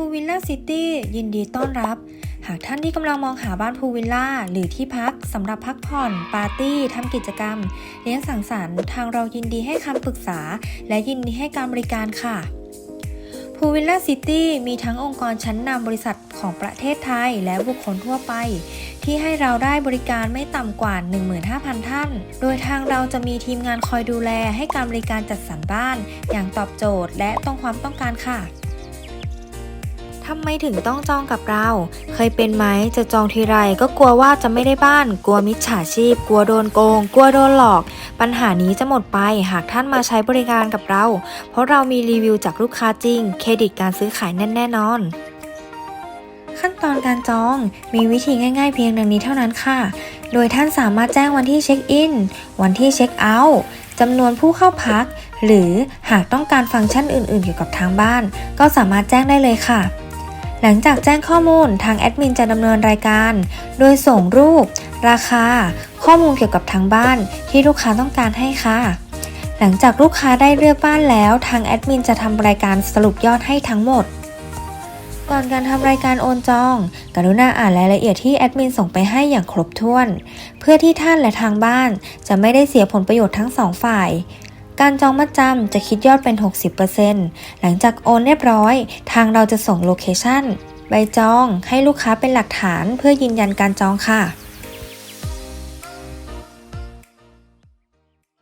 พูวิลล่าซิตี้ยินดีต้อนรับ หากท่านที่กำลังมองหาบ้านพูวิลล่าหรือที่พักสำหรับพักผ่อน ปาร์ตี้ทำกิจกรรม เลี้ยงสังสรรค์ทางเรายินดีให้คำปรึกษา และยินดีให้การบริการค่ะพูวิลล่าซิตี้มีทั้งองค์กรชั้นนำบริษัทของประเทศไทยและบุคคลทั่วไป ที่ให้เราได้บริการไม่ต่ำกว่า 15,000 ท่าน โดยทางเราจะมีทีมงานคอยดูแลให้การบริการจัดสรรบ้าน อย่างตอบโจทย์และตรงความต้องการค่ะ ทำไมถึงต้องจองกับเรา เคยเป็นไหมจะจองทีไรก็กลัวว่าจะไม่ได้บ้าน กลัวมิจฉาชีพ กลัวโดนโกง กลัวโดนหลอก ปัญหานี้จะหมดไปหากท่านมาใช้บริการกับเรา เพราะเรามีรีวิวจากลูกค้าจริง เครดิตการซื้อขายแน่นแน่นอน ขั้นตอนการจองมีวิธีง่าย ๆ เพียงดังนี้เท่านั้นค่ะ โดยท่านสามารถแจ้งวันที่เช็คอิน วันที่เช็คเอาท์จำนวนผู้เข้าพัก หรือหากต้องการฟังก์ชันอื่น ๆ เกี่ยวกับทางบ้าน ก็สามารถแจ้งได้เลยค่ะ หลังจากแจ้งข้อมูลทางแอดมินจะดำเนินรายการ โดยส่งรูป ราคา ข้อมูลเกี่ยวกับทางบ้าน ที่ลูกค้าต้องการให้ค่ะ หลังจากลูกค้าได้เลือกบ้านแล้ว ทางแอดมินจะทำรายการสรุปยอดให้ทั้งหมด ก่อนการทำรายการโอนจอง กรุณาอ่านรายละเอียดที่แอดมินส่งไปให้อย่างครบถ้วน เพื่อที่ท่านและทางบ้านจะไม่ได้เสียผลประโยชน์ทั้งสองฝ่าย การจองมัดจำจะคิดยอดเป็น 60%หลังจากโอนเรียบร้อย ทางเราจะส่งโลเคชั่นใบจองให้ลูกค้าเป็นหลักฐานเพื่อยืนยันการจองค่ะ